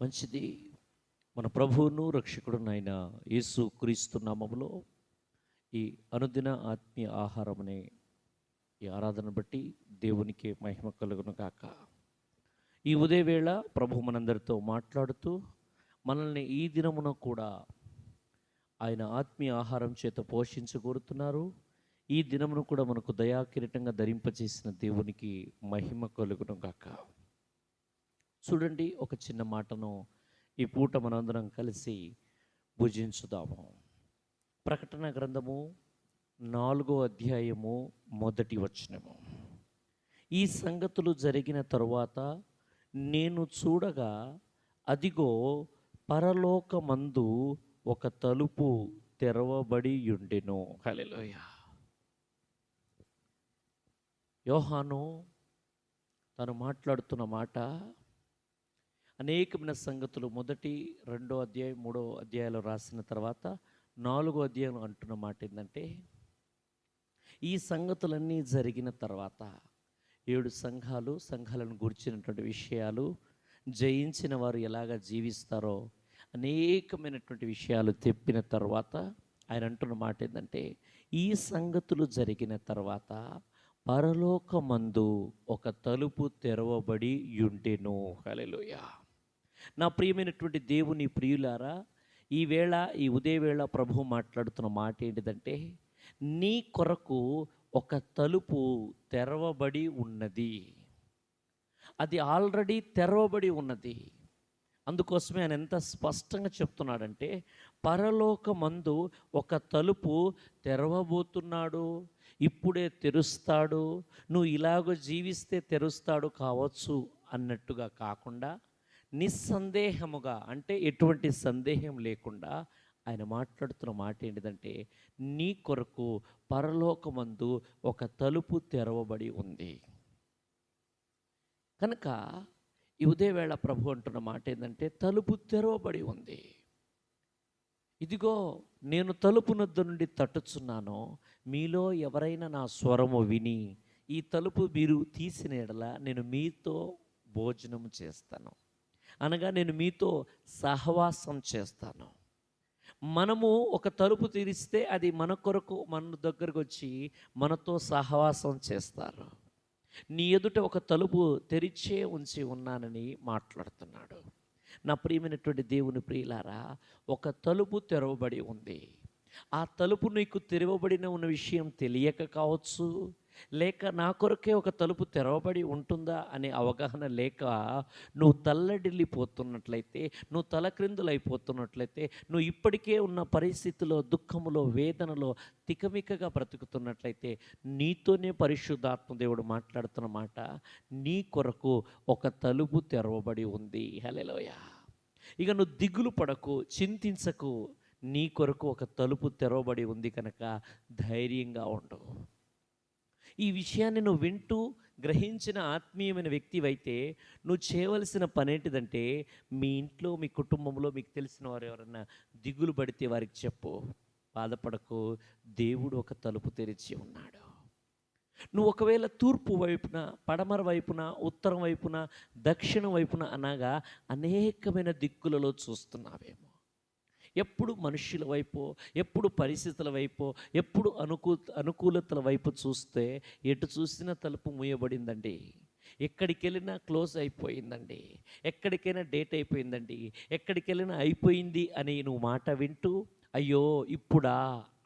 మంచిది. మన ప్రభువును రక్షకుడునైన యేసు క్రీస్తు నామములో ఈ అనుదిన ఆత్మీయ ఆహారం అనే ఈ ఆరాధన బట్టి దేవునికి మహిమ కలుగును కాక ఈ ఉదయవేళ ప్రభు మనందరితో మాట్లాడుతూ మనల్ని ఈ దినమున కూడా ఆయన ఆత్మీయ ఆహారం చేత పోషించగోరుతున్నారు ఈ దినమును కూడా మనకు దయాకిరీటంగా ధరింపచేసిన దేవునికి మహిమ కలుగును గాక. చూడండి ఒక చిన్న మాటను ఈ పూట మనందరం కలిసి భుజించుదాము. ప్రకటన గ్రంథము నాలుగో అధ్యాయము మొదటి వచనము. ఈ సంగతులు జరిగిన తరువాత నేను చూడగా అదిగో పరలోకమందు ఒక తలుపు తెరవబడి ఉండెను. హల్లెలూయ. యోహాను తను మాట్లాడుతున్న మాట అనేకమైన సంగతులు. మొదటి రెండో అధ్యాయం మూడో అధ్యాయాలు రాసిన తర్వాత నాలుగో అధ్యాయం అంటున్న మాట ఏంటంటే ఈ సంగతులన్నీ జరిగిన తర్వాత ఏడు సంఘాలు సంఘాలను గురించినటువంటి విషయాలు జయించిన వారు ఎలాగ జీవిస్తారో అనేకమైనటువంటి విషయాలు తెప్పిన తర్వాత ఆయన అంటున్న మాట ఏంటంటే ఈ సంగతులు జరిగిన తర్వాత పరలోకమందు ఒక తలుపు తెరవబడి యుండెను హలెలుయా నా ప్రియమైనటువంటి దేవుని ప్రియులారా ఈవేళ ఈ ఉదయవేళ ప్రభు మాట్లాడుతున్న మాట ఏంటిదంటే నీ కొరకు ఒక తలుపు తెరవబడి ఉన్నది. అది ఆల్రెడీ తెరవబడి ఉన్నది. అందుకోసమే ఆయన ఎంత స్పష్టంగా చెప్తున్నాడంటే పరలోకమందు ఒక తలుపు తెరవబోతున్నాడు ఇప్పుడే తెరుస్తాడు నువ్వు ఇలాగో జీవిస్తే తెరుస్తాడు కావచ్చు అన్నట్టుగా కాకుండా నిస్సందేహముగా అంటే ఎటువంటి సందేహం లేకుండా ఆయన మాట్లాడుతున్న మాట ఏంటిదంటే నీ కొరకు పరలోకమందు ఒక తలుపు తెరవబడి ఉంది. కనుక ఈ ఉదయవేళ ప్రభు అంటున్న మాట ఏంటంటే తలుపు తెరవబడి ఉంది. ఇదిగో నేను తలుపు నద్ద నుండి తట్టుచున్నాను మీలో ఎవరైనా నా స్వరము విని ఈ తలుపు మీరు తీసిన ఎడల నేను మీతో భోజనం చేస్తాను. అనగా నేను మీతో సహవాసం చేస్తాను. మనము ఒక తలుపు తీరిస్తే అది మన కొరకు మన దగ్గరకు వచ్చి మనతో సహవాసం చేస్తారు. నీ ఎదుట ఒక తలుపు తెరిచే ఉంచి ఉన్నానని మాట్లాడుతున్నాడు. నా ప్రియమైనటువంటి దేవుని ప్రియులారా ఒక తలుపు తెరవబడి ఉంది. ఆ తలుపు నీకు తెరవబడిన ఉన్న విషయం తెలియక కావచ్చు లేక నా కొరకే ఒక తలుపు తెరవబడి ఉంటుందా అనే అవగాహన లేక నువ్వు తల్లడిల్లిపోతున్నట్లయితే నువ్వు తలక్రిందులైపోతున్నట్లయితే నువ్వు ఇప్పటికే ఉన్న పరిస్థితిలో దుఃఖములో వేదనలో తికమికగా బ్రతుకుతున్నట్లయితే నీతోనే పరిశుద్ధాత్మ దేవుడు మాట్లాడుతున్న మాట నీ కొరకు ఒక తలుపు తెరవబడి ఉంది. హలెలోయ ఇక నువ్వు దిగులు పడకు చింతించకు నీ కొరకు ఒక తలుపు తెరవబడి ఉంది కనుక ధైర్యంగా ఉండు. ఈ విషయాన్ని నువ్వు వింటూ గ్రహించిన ఆత్మీయమైన వ్యక్తివైతే నువ్వు చేయవలసిన పనేంటిదంటే మీ ఇంట్లో మీ కుటుంబంలో మీకు తెలిసిన వారు ఎవరన్నా దిగులు పడితే వారికి చెప్పు. బాధపడకు. దేవుడు ఒక తలుపు తెరిచి ఉన్నాడు. నువ్వు ఒకవేళ తూర్పు వైపున పడమర వైపున ఉత్తరం వైపున దక్షిణం వైపున అనగా అనేకమైన దిక్కులలో చూస్తున్నావేమో. ఎప్పుడు మనుషుల వైపు ఎప్పుడు పరిస్థితుల వైపు ఎప్పుడు అనుకూ అనుకూలతల వైపు చూస్తే ఎటు చూసినా తలుపు మూయబడిందండి. ఎక్కడికి వెళ్ళినా క్లోజ్ అయిపోయిందండి. ఎక్కడికైనా డేట్ అయిపోయిందండి. ఎక్కడికి వెళ్ళినా అయిపోయింది అని నువ్వు మాట వింటూ అయ్యో ఇప్పుడా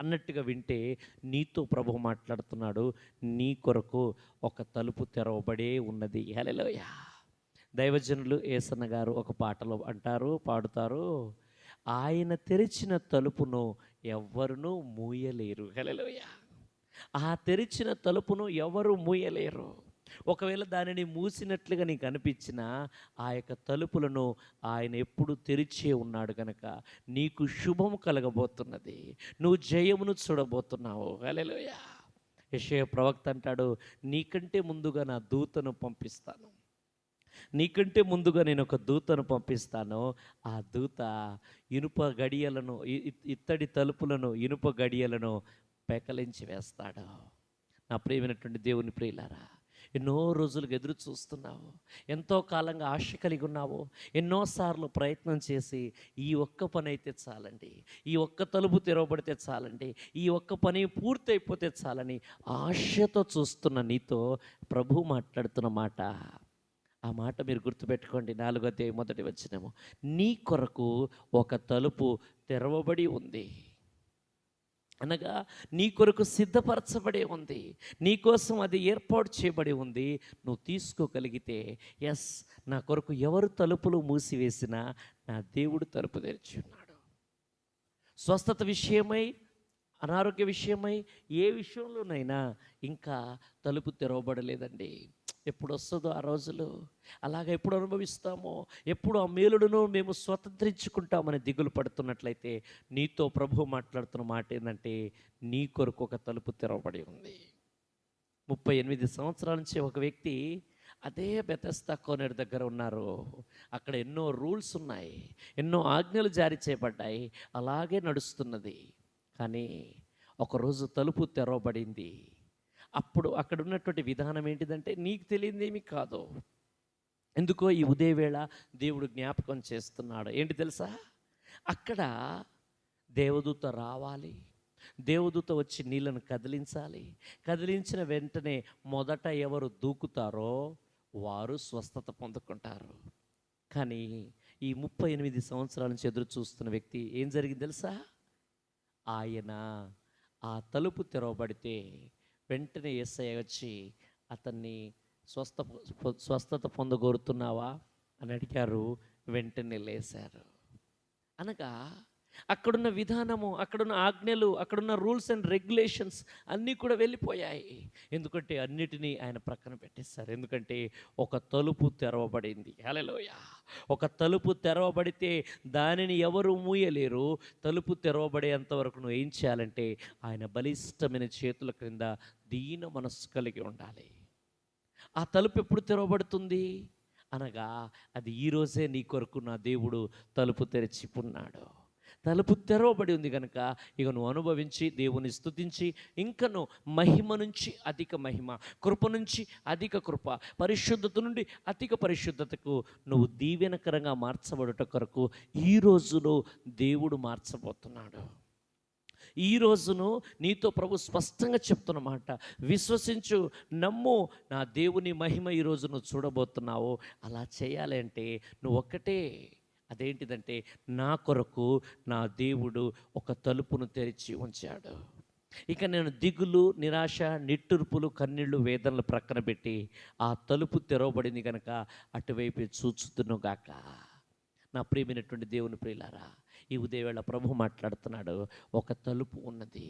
అన్నట్టుగా వింటే నీతో ప్రభు మాట్లాడుతున్నాడు నీ కొరకు ఒక తలుపు తెరవబడే ఉన్నది. హలలోయ దైవజనులు ఏసన్న గారు ఒక పాటలో అంటారు పాడుతారు. ఆయన తెరిచిన తలుపును ఎవ్వరునూ మూయలేరు. హలోయ ఆ తెరిచిన తలుపును ఎవరు మూయలేరు? ఒకవేళ దానిని మూసినట్లుగా నీకు అనిపించిన ఆ యొక్క తలుపులను ఆయన ఎప్పుడు తెరిచే ఉన్నాడు కనుక నీకు శుభం కలగబోతున్నది. నువ్వు జయమును చూడబోతున్నావు. హలోయ యశయ ప్రవక్త అంటాడు నీకంటే ముందుగా నా దూతను పంపిస్తాను. నీకంటే ముందుగా నేను ఒక దూతను పంపిస్తాను. ఆ దూత ఇనుప గడియలను ఇత్తడి తలుపులను ఇనుప గడియలను పెకలించి వేస్తాడు. నా ప్రియమైనటువంటి దేవుని ప్రియులారా ఎన్నో రోజులుగా ఎదురు చూస్తున్నావు. ఎంతో కాలంగా ఆశ కలిగి ఉన్నావు. ఎన్నోసార్లు ప్రయత్నం చేసి ఈ ఒక్క పని అయితే చాలండి. ఈ ఒక్క తలుపు తెరవబడితే చాలండి. ఈ ఒక్క పని పూర్తయిపోతే చాలని ఆశతో చూస్తున్న నీతో ప్రభు మాట్లాడుతున్న మాట ఆ మాట మీరు గుర్తుపెట్టుకోండి. నాలుగో అధ్యాయం మొదటి వచ్చినాము నీ కొరకు ఒక తలుపు తెరవబడి ఉంది. అనగా నీ కొరకు సిద్ధపరచబడి ఉంది. నీ కోసం అది ఏర్పాటు చేయబడి ఉంది. నువ్వు తీసుకోగలిగితే ఎస్ నా కొరకు ఎవరు తలుపులు మూసివేసినా నా దేవుడు తలుపు తెరిచి ఉన్నాడు. స్వస్థత విషయమై అనారోగ్య విషయమై ఏ విషయంలోనైనా ఇంకా తలుపు తెరవబడలేదండి. ఎప్పుడు వస్తుందో ఆ రోజులు. అలాగ ఎప్పుడు అనుభవిస్తామో ఎప్పుడు ఆ మేలుడును మేము స్వతంత్రించుకుంటామని దిగులు పడుతున్నట్లయితే నీతో ప్రభు మాట్లాడుతున్న మాట ఏంటంటే నీ కొరకు ఒక తలుపు తెరవబడి ఉంది. ముప్పై ఎనిమిది సంవత్సరాల నుంచి ఒక వ్యక్తి అదే బెతస్తా కోనేరు దగ్గర ఉన్నారు. అక్కడ ఎన్నో రూల్స్ ఉన్నాయి ఎన్నో ఆజ్ఞలు జారీ చేయబడ్డాయి అలాగే నడుస్తున్నది. కానీ ఒకరోజు తలుపు తెరవబడింది. అప్పుడు అక్కడ ఉన్నటువంటి విధానం ఏంటిదంటే నీకు తెలియదేమీ కాదు. ఎందుకో ఈ ఉదయవేళ దేవుడు జ్ఞాపకం చేస్తున్నాడు. ఏంటి తెలుసా? అక్కడ దేవదూత రావాలి. దేవదూత వచ్చి నీళ్ళను కదిలించాలి. కదిలించిన వెంటనే మొదట ఎవరు దూకుతారో వారు స్వస్థత పొందుకుంటారు. కానీ ఈ ముప్పై ఎనిమిది సంవత్సరాల నుంచి ఎదురు చూస్తున్న వ్యక్తి ఏం జరిగింది తెలుసా? ఆయన ఆ తలుపు తెరవబడితే వెంటనే ఎస్ఐ వచ్చి అతన్ని స్వస్థ స్వస్థత పొందగోరుతున్నావా? అని అడిగారు. వెంటనే లేశారు. అనగా అక్కడున్న విధానము అక్కడున్న ఆజ్ఞలు అక్కడున్న రూల్స్ అండ్ రెగ్యులేషన్స్ అన్నీ కూడా వెళ్ళిపోయాయి. ఎందుకంటే అన్నిటినీ ఆయన ప్రక్కన పెట్టేస్తారు ఎందుకంటే ఒక తలుపు తెరవబడింది. హలలోయ ఒక తలుపు తెరవబడితే దానిని ఎవరు మూయలేరు. తలుపు తెరవబడేంత వరకు నువ్వు ఏం చేయాలంటే ఆయన బలిష్టమైన చేతుల క్రింద దీన మనస్సు కలిగి ఉండాలి. ఆ తలుపు ఎప్పుడు తెరవబడుతుంది? అనగా అది ఈరోజే నీ కొరకు నా దేవుడు తలుపు తెరిచి ఉన్నాడు. తలుపు తెరవబడి ఉంది కనుక ఇక నువ్వు అనుభవించి దేవుని స్థుతించి ఇంకను మహిమ నుంచి అధిక మహిమ కృప నుంచి అధిక కృప పరిశుద్ధత నుండి అధిక పరిశుద్ధతకు నువ్వు దీవెనకరంగా మార్చబడుట కొరకు ఈ రోజులో దేవుడు మార్చబోతున్నాడు. ఈ రోజును నీతో ప్రభు స్పష్టంగా చెప్తున్నమాట విశ్వసించు నమ్ము నా దేవుని మహిమ ఈ రోజు నువ్వు చూడబోతున్నావు. అలా చేయాలి అంటే నువ్వు ఒక్కటే అదేంటిదంటే నా కొరకు నా దేవుడు ఒక తలుపును తెరిచి ఉంచాడు. ఇక నేను దిగులు నిరాశ నిట్టూర్పులు కన్నీళ్ళు వేదనలు ప్రక్కన పెట్టి ఆ తలుపు తెరవబడింది కనుక అటువైపు చూచుతును గాక. నా ప్రియమైనటువంటి దేవుని ప్రియులారా ఈ ఉదయవేళ ప్రభు మాట్లాడుతున్నాడు ఒక తలుపు ఉన్నది.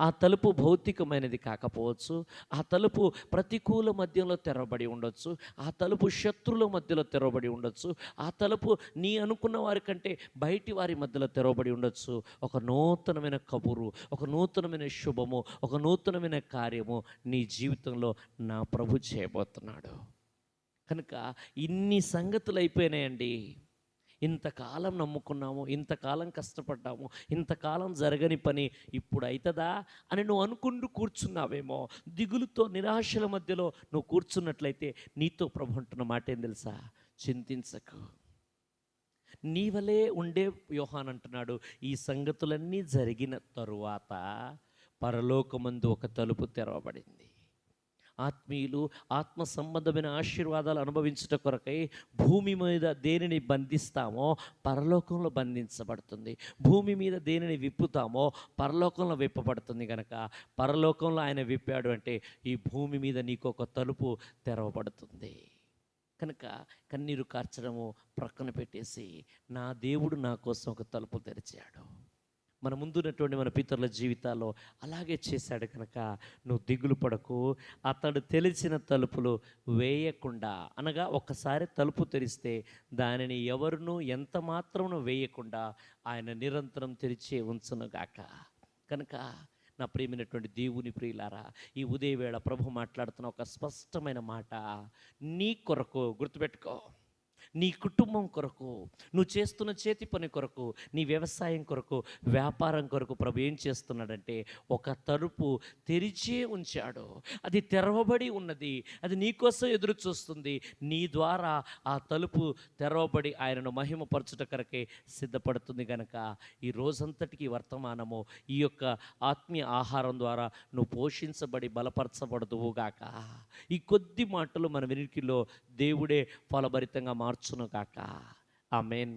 ఆ తలుపు భౌతికమైనది కాకపోవచ్చు ఆ తలుపు ప్రతికూల మధ్యలో తెరవబడి ఉండొచ్చు ఆ తలుపు శత్రుల మధ్యలో తెరవబడి ఉండొచ్చు ఆ తలుపు నీ అనుకున్న వారి కంటే బయటి వారి మధ్యలో తెరవబడి ఉండొచ్చు. ఒక నూతనమైన కబురు ఒక నూతనమైన శుభము ఒక నూతనమైన కార్యము నీ జీవితంలో నా ప్రభు చేయబోతున్నాడు. కనుక ఇన్ని సంగతులు అయిపోయినాయండి. ఇంతకాలం నమ్ముకున్నాము ఇంతకాలం కష్టపడ్డాము ఇంతకాలం జరగని పని ఇప్పుడు అవుతుందా అని నువ్వు అనుకుంటూ కూర్చున్నావేమో. దిగులుతో నిరాశల మధ్యలో నువ్వు కూర్చున్నట్లయితే నీతో ప్రభు అంటున్న మాట ఏం తెలుసా? చింతించకు. నీ వలే ఉండే వ్యూహాన్ అంటున్నాడు ఈ సంగతులన్నీ జరిగిన తరువాత పరలోకమందు ఒక తలుపు తెరవబడింది. ఆత్మీయులు ఆత్మ సంబంధమైన ఆశీర్వాదాలు అనుభవించుట కొరకై భూమి మీద దేనిని బంధిస్తామో పరలోకంలో బంధించబడుతుంది. భూమి మీద దేనిని విప్పుతామో పరలోకంలో విప్పబడుతుంది కనుక పరలోకంలో ఆయన విప్పాడు అంటే ఈ భూమి మీద నీకు ఒక తలుపు తెరవబడుతుంది. కనుక కన్నీరు కార్చడము ప్రక్కన పెట్టేసి నా దేవుడు నా కోసం ఒక తలుపు తెరిచాడు. మన ముందున్నటువంటి మన పితరుల జీవితాల్లో అలాగే చేశాడు కనుక నువ్వు దిగులు పడకు. అతడు తెలిసిన తలుపులు వేయకుండా అనగా ఒక్కసారి తలుపు తెరిస్తే దానిని ఎవరునూ ఎంత మాత్రమును వేయకుండా ఆయన నిరంతరం తెరిచే ఉంచునుగాక. కనుక నా ప్రియమైనటువంటి దేవుని ప్రియులారా ఈ ఉదయవేళ ప్రభు మాట్లాడుతున్న ఒక స్పష్టమైన మాట నీ కొరకు గుర్తుపెట్టుకో. నీ కుటుంబం కొరకు నువ్వు చేస్తున్న చేతి పని కొరకు నీ వ్యవసాయం కొరకు వ్యాపారం కొరకు ప్రభు ఏం చేస్తున్నాడంటే ఒక తలుపు తెరిచే ఉంచాడు. అది తెరవబడి ఉన్నది. అది నీకోసం ఎదురు చూస్తుంది. నీ ద్వారా ఆ తలుపు తెరవబడి ఆయనను మహిమపరచుట కొరకే సిద్ధపడుతుంది కనుక ఈ రోజంతటికి వర్తమానము ఈ యొక్క ఆత్మీయ ఆహారం ద్వారా నువ్వు పోషించబడి బలపరచబడదువుగాక ఈ కొద్ది మాటలు మన వెనుకలో దేవుడే ఫలభరితంగా మార్చు మార్చునుగాక ఆమెన్.